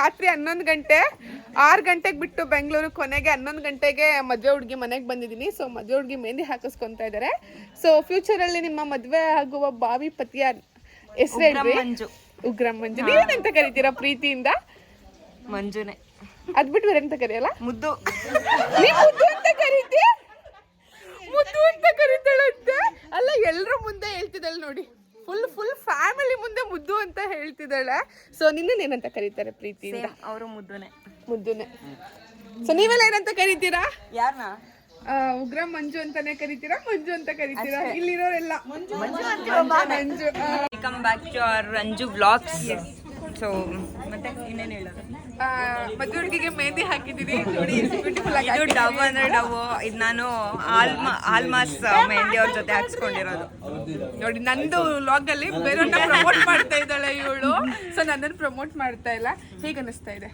ರಾತ್ರಿ ಹನ್ನೊಂದು ಗಂಟೆ ಆರು ಗಂಟೆಗೆ ಬಿಟ್ಟು ಬೆಂಗಳೂರು ಕೊನೆಗೆ ಹನ್ನೊಂದು ಗಂಟೆಗೆ ಮದುವೆ ಹುಡುಗಿ ಮನೆಗೆ ಬಂದಿದ್ದೀನಿ. ಸೊ ಮದುವೆ ಹುಡುಗಿ ಮೆಹಂದಿ ಹಾಕಿಸ್ಕೊತಾ ಇದ್ದಾರೆ ಸೊ ಫ್ಯೂಚರಲ್ಲಿ ನಿಮ್ಮ ಮದುವೆ ಆಗುವ ಬಾವಿ ಪತಿಯ ಹೆಸರೇ ಉಗ್ರಂ ಮಂಜು. ನೀವೇನಂತ ಕರಿತೀರಾ ಪ್ರೀತಿಯಿಂದ? ಮಂಜುನೆ. ಅದ್ ಬಿಟ್ಟು ಬೇರೆ ಅಂತ ಕರೆಯಲ್ಲ? ಮುದ್ದು. ನೀ ಮುದ್ದು ಅಂತ ಕರೀತಿ ಮುದ್ದು ಅಂತ ಕರಿತಾಳಂತೆ? ಅಲ್ಲ ಎಲ್ಲರೂ ಮುಂದೆ ಹೇಳ್ತಿದ್ದಲ್ಲ ನೋಡಿ. ಫುಲ್ ಫುಲ್ ಫ್ಯಾಮಿಲಿ ಮುಂದೆ ಮುದ್ದು ಅಂತ ಹೇಳ್ತಿದ್ದಾಳೆ. ಸೊ ನಿನ್ನ ಏನಂತ ಕರೀತಾರೆ ಪ್ರೀತಿಯಿಂದ ಅವರು ಮುದ್ದುನೆ. ಮುದ್ದುನೆ. ಸೊ ನೀವೆಲ್ಲ ಏನಂತ ಕರಿತೀರಾ? ಯಾರನ್ನ ಉಗ್ರ ಮಂಜು ಅಂತಾನೆ ಕರಿತೀರಾ? ಮಂಜು ಅಂತ ಕರಿತೀರಾ? ಇಲ್ಲಿರೋರೆಲ್ಲ? Manju Manju back to our Ranju blogs so ಮತ್ತೆ ಇನ್ನೇನು ಹೇಳೋದು? ಮದುವೆ ಹುಡುಗಿಗೆ ಮೆಹಂದಿ ಹಾಕಿದ್ದೀನಿ ಇದು ಡವ್ ಅಂದ್ರೆ ಡವ್. ಇದು ನಾನು ಆಲ್ಮಾ ಆಲ್ಮಾಸ್ ಮೆಹಂದಿ ಅವ್ರ ಜೊತೆ ಹಾಕ್ಸ್ಕೊಂಡಿರೋದು. ನೋಡಿ ನಂದು ಲಾಗ್ ಅಲ್ಲಿ ಬೇರೆಯವ್ರನ್ನ ಪ್ರಮೋಟ್ ಮಾಡ್ತಾ ಇದ್ದಾಳೆ ಇವಳು. ಸೊ ನನ್ನನ್ನು ಪ್ರಮೋಟ್ ಮಾಡ್ತಾ ಇಲ್ಲ. ಹೇಗೆ ಅನಿಸ್ತಾ ಇದೆ?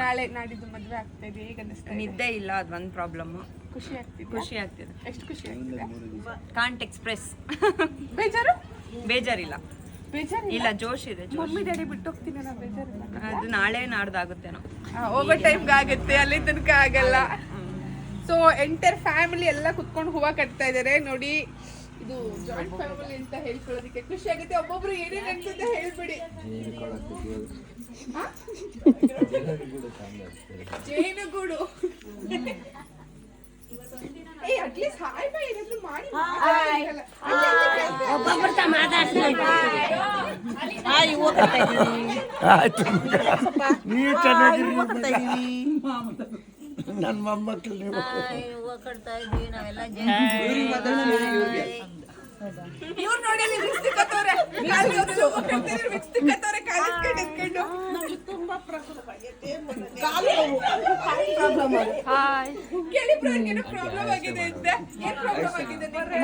ನಾಳೆ ನಾಡಿದ್ದು ಮದುವೆ ಆಗ್ತಾ ಇದೆ. ಹೇಗೆ ಅನಿಸ್ತಾ ನಿದ್ದೆ ಇಲ್ಲ ಅದೊಂದು ಪ್ರಾಬ್ಲಮ್ ಖುಷಿ ಆಗ್ತಿದೆ ಖುಷಿ ಆಗ್ತಿದೆ. ಎಷ್ಟು ಖುಷಿ ಆಗ್ತಿದೆ? Can't express. ಬೇಜಾರು? ಬೇಜಾರಿಲ್ಲ. ಬೇಜಾರು ಇಲ್ಲ. ಜೋಶ್ ಇದೆ ಜೋಶ್. ಮಮ್ಮಿ ಡ್ಯಾಡಿ ಬಿಟ್ಟು ಹೋಗ್ತೀನಿ ನಾ ಬೇಜಾರಿಲ್ಲ. ಅದು ನಾಳೆ ನಾಡ್ದಾಗುತ್ತೇನೋ ಹೋಗೋ ಟೈಮ್ಗೆ ಆಗುತ್ತೆ ಅಲ್ಲಿ ತನಕ ಆಗಲ್ಲ. ಸೊ ಎಂಟರ್ ಫ್ಯಾಮಿಲಿ ಎಲ್ಲ ಕುತ್ಕೊಂಡು ಹೂವ ಕಟ್ತಾ ಇದ್ದಾರೆ ನೋಡಿ ಇದು ಜಾಯಿಂಟ್ ಫ್ಯಾಮಿಲಿ ಅಂತ ಹೇಳ್ಕೊಳ್ಳೋದಕ್ಕೆ ಖುಷಿ ಆಗುತ್ತೆ. ಒಬ್ಬೊಬ್ರು ಏನೇನು ಅನ್ಸುತ್ತೆ ಹೇಳ್ಬಿಡಿ? ಜೇನುಗೂಡು. ಆಯ್ತು. ನೀವು. ಚೆನ್ನಾಗಿರಿ ನನ್ನ ಮೊಮ್ಮಕ್ಕಳು ನೀವು ಇವ್ರು ನೋಡಿ ಅಲ್ಲಿ ತಿಕ್ಕತ್ತವ್ರೆ. ಹೋಗ್ತಿದ್ರು, ತಿಕ್ಕತ್ತವ್ರೆ, ಎತ್ಕೊಂಡು, ಎತ್ಕೊಂಡು. ಕೇಳಿ ಏನೋ ಪ್ರಾಬ್ಲಮ್ ಆಗಿದೆ ಅಂತೆ ಏನ್ ಪ್ರಾಬ್ಲಮ್ ಆಗಿದೆ ನಿಮ್ಗೆ?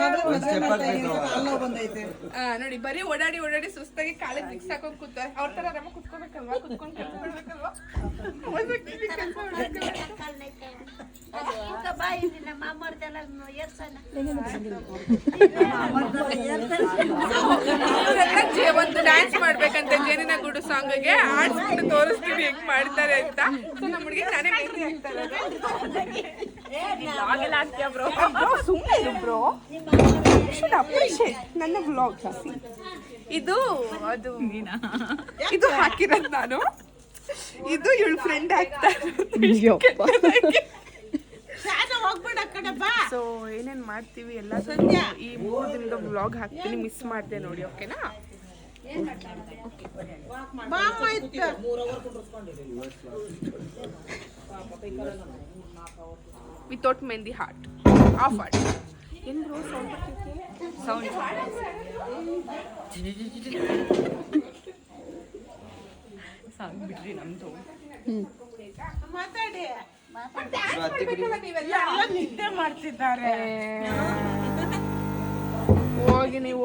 ಆ, ನೋಡಿ ಬರೀ ಓಡಾಡಿ ಓಡಾಡಿ ಸುಸ್ತಾಗಿ ಕಾಲಿಗೆ ಮಿಕ್ಸ್ ಹಾಕೊಂಡು ಕೂತಾರೆ ಅವ್ರ ತರ ನಮ್ಮ ಕುತ್ಕೋಬೇಕಲ್ವಾ ಕುತ್ಕೊಂಡ್ ಕೆಲಸ ಮಾಡ್ಬೇಕಲ್ವಾ ಒಂದು ಡ್ಯಾನ್ಸ್ ಮಾಡ್ಬೇಕಂತ ಜೇನಿನ ಗುಡು ಸಾಂಗ್ಗೆ ಆಡ್ಸ್ಬಿಟ್ಟು ತೋರಿಸ್ತೀವಿ ಹೆಂಗ್ ಮಾಡ್ತಾರೆ ಅಂತ. ಸೊ ನಮ್ಮ ಹುಡುಗಿ ನಾನೇ ಮೆಹಂದಿ ಹಾಕ್ತಾ ಬ್ರೋ ಸುಮ್ಮನೆ ಇದು ಬ್ರೋ ನನ್ನ ಬ್ಲಾಗ್ ಜಾಸ್ತಿ. ಇದು ಅದು ಇದು ಹಾಕಿರೋದು ನಾನು. ಇದು ಇವಳು ಫ್ರೆಂಡ್ ಹಾಕ್ತಾ ಸೊ ಏನೇನು ಮಾಡ್ತೀವಿ ಎಲ್ಲ ಈ ಮೂರು ದಿನದ ಬ್ಲಾಗ್ ಹಾಕ್ತೀನಿ ಮಿಸ್ ಮಾಡಿದೆ ನೋಡಿ ಓಕೆನಾ without mehndi heart of heart ಏನ್ ಸೌಂಡ್ ಸೌಂಡ್ ಮಾತಾಡಿ ಸೌಂಡ್ ಸಾಂಗ್ ನಿದ್ದೆ ಮಾಡ್ತಿದ್ದಾರೆ. ಹೋಗಿ ನೀವು.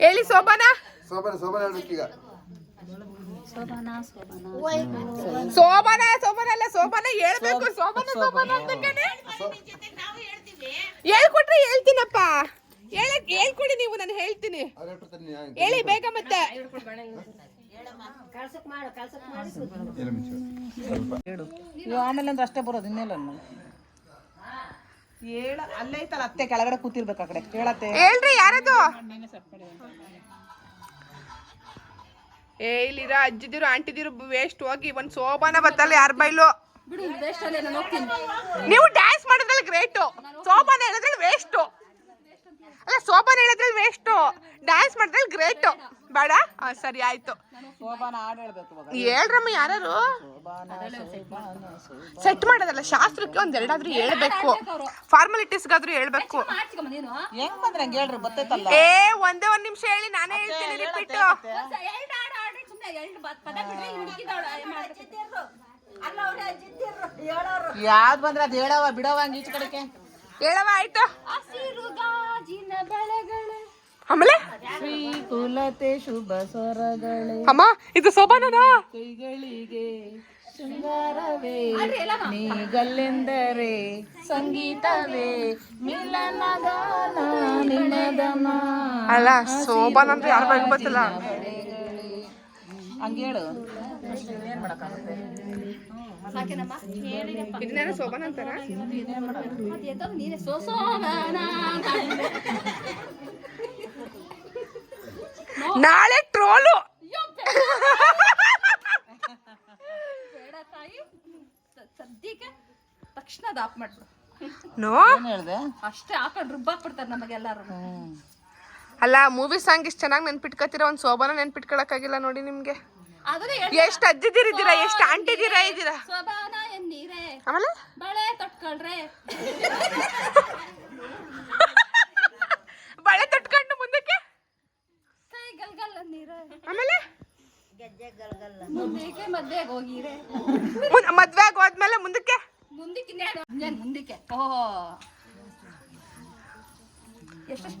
ಹೇಳಿ ಸೋಬಾನ? ಸೋಬನ ಸೋಬನ ಹೇಳ್ಬೇಕೀಗ ಸೋಬಾನ ಸೋಬಾನ ಅಲ್ಲ ಸೋಬಾನ ಹೇಳ್ಬೇಕು ಸೋಬಾನ ಸೋಬಾನ ಅಂತ ಕಣೆ. ಹೇಳ್ಕೊಟ್ರೆ ಹೇಳ್ತೀನಪ್ಪ. ಹೇಳಕ್ ಹೇಳ್ಕೊಡಿ ನೀವು ನಾನು ಹೇಳ್ತೀನಿ. ಹೇಳಿ ಬೇಗ ಮತ್ತೆ. ಆಮೇಲೆ ಅಂದ್ರೆ ಅಷ್ಟೇ ಬರೋದು ಇನ್ನೆಲ್ಲ ಏಳ ಅತ್ತೆ ಕೆಳಗಡೆ ಕೂತಿರ್ಬೇಕು ಆ ಕಡೆ. ಹೇಳ್ರಿ, ಯಾರದು? ಏ, ಇಲ್ಲಿರೋ ಅಜ್ಜಿದಿರು, ಆಂಟಿದಿರು ವೇಸ್ಟ್ ಹೋಗಿ ಒಂದ್ ಸೋಬಾನ ಬತ್ತಲ್ಲ ಯಾರ ಬೈಲು? ನೀವು ಡ್ಯಾನ್ಸ್ ಮಾಡಿದ್ರಲ್ಲಿ ಗ್ರೇಟು ಸೋಬಾನ ಹೇಳಿದ್ರಲ್ಲಿ ವೇಸ್ಟು ಅಲ್ಲ, ಸೋಬಾನ ಹೇಳೋದ್ರಲ್ಲಿ ವೇಸ್ಟು ಡ್ಯಾನ್ಸ್ ಮಾಡಿದ್ರಲ್ಲಿ ಗ್ರೇಟು ಬೇಡ? ಹಾ ಸರಿ ಆಯ್ತು. ಹೇಳ್ರಮ್ಮ ಯಾರು ಸೆಟ್ ಮಾಡೋದಲ್ಲ ಶಾಸ್ತ್ರಕ್ಕೆ ಒಂದ್ ಎರಡಾದ್ರೂ ಹೇಳ್ಬೇಕು. ಫಾರ್ಮಾಲಿಟೀಸ್ಗಾದ್ರೂ ಹೇಳ್ಬೇಕು ಹೆಂಗ್ ಬಂದ್ರೆ ಹೇಳ್ರಿ ಏ ಒಂದೇ ಒಂದ್ ನಿಮಿಷ ಹೇಳಿ ನಾನೇ ಹೇಳ್ತೀನಿ ರಿಪೀಟ್ ಯಾವ್ದು ಬಂದ್ರೆ ಅದು ಹೇಳವ ಬಿಡವ ಹಂಗೆ ಈಚ ಕಡೆಗೆ. ಹೇಳವ ಆಯ್ತು. ಆಮೇಲೆ? ಶ್ರೀ ಕುಲತೆ ಶುಭ ಸ್ವರಗಳೇ. ಅಮ್ಮ ಇದು ಸೋಬಾನನಾ? ಕೈಗಳಿಗೆ ಶೃಂಗಾರವೇ ನೀಗಲ್ಲೆಂದರೆ ಸಂಗೀತವೇ ಮಿಲನಗಾನ ನಿನದನ. ಅಲ್ಲ ಸೋಬಾನ್ ಅಂದ್ರೆ ಯಾರು ಬಗ್ಗೆ ಗೊತ್ತಿಲ್ಲ. ಹಂಗೇಳು ಹೇಳು. ಏನ್ ಮಾಡಕ್ಕಾಗುತ್ತೆ ಇದನ್ನೇನೋ ಸೋಬಾನ್ ಅಂತಾರ? ನಾಳೆ ಟ್ರೋಲು. ಸದ್ಯಕ್ಕೆ ತಕ್ಷಣ ಅದು ಆಫ್ ಮಾಡ್ಬಿಡು. ನೋ. ಏನ್ ಹೇಳ್ದೆ? ಅಷ್ಟೇ ಹಾಕೊಂಡು ರುಬ್ಬಾಕ್ಬಿಡ್ತಾರೆ ನಮಗೆಲ್ಲರೂ. ಅಲ್ಲ ಮೂವಿ ಸಾಂಗ್ ಇಷ್ಟು ಚೆನ್ನಾಗಿ ನೆನ್ಪಿಟ್ಕೊತೀರ? ಒಂದು ಸೋಬಾನ ನೆನ್ಪಿಟ್ಕೊಳಕ್ಕಾಗಿಲ್ಲ ನೋಡಿ ನಿಮ್ಗೆ. ಎಷ್ಟು ಎಷ್ಟ್ ಅಜ್ಜಿದಿರಿದ್ದೀರಾ? ಎಷ್ಟ್ ಆಂಟಿದಿರಾ ಇದ್ದೀರಾ? ಆಮೇಲೆ? ಬಳೆ ತೊಟ್ಕೊಳ್ರೆ.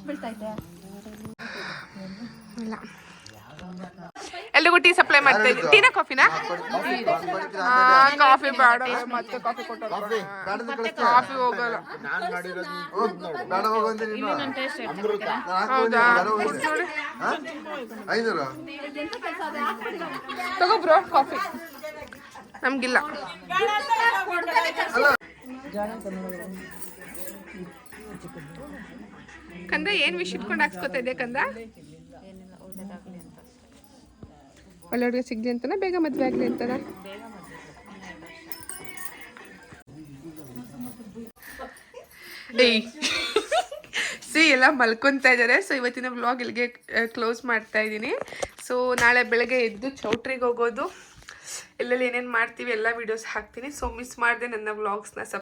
ಬೀಳ್ತೈತೆ ಇಲ್ಲ. ಎಲ್ರಿಗೂ ಟೀ ಸಪ್ಲೈ ಮಾಡ್ತಾ ಇದ್ದೀನಿ. ಟೀನಾ ಕಾಫಿನಾ? ಕಾಫಿ ಬೇಡ ಮತ್ತೆ ಕಾಫಿ ಕೊಟ್ಟು ಕಾಫಿ ಕಾಫಿ ಹೋಗಲ್ಲ. ಹೌದಾ? ತಗೋಬ್ರೋ ಕಾಫಿ. ನಮ್ಗಿಲ್ಲ. ಕಂದ ಏನ್ ವಿಷ್ ಇಟ್ಕೊಂಡು ಹಾಕ್ಸ್ಕೊತಾ ಇದೆ ಕಂದ? ಒಳ್ಳೆ ಹುಡುಗ ಸಿಗ್ಲಿ ಅಂತನ, ಬೇಗ ಮದ್ವೆ ಆಗ್ಲಿ ಅಂತನ? ಏಯ್ ಸಿ ಎಲ್ಲ ಮಲ್ಕೊತಾ ಇದ್ದಾರೆ ಸೊ ಇವತ್ತಿನ ವ್ಲಾಗ್ ಇಲ್ಲಿಗೆ ಕ್ಲೋಸ್ ಮಾಡ್ತಾ ಇದ್ದೀನಿ. ಸೊ ನಾಳೆ ಬೆಳಗ್ಗೆ ಎದ್ದು ಚೌಟ್ರಿಗೆ ಹೋಗೋದು. ಎಲ್ಲೆಲ್ಲಿ ಏನೇನು ಮಾಡ್ತೀವಿ ಎಲ್ಲ ವೀಡಿಯೋಸ್ ಹಾಕ್ತೀನಿ. ಸೊ ಮಿಸ್ ಮಾಡಿದೆ ನನ್ನ ವ್ಲಾಗ್ಸ್ನ ಸಬ್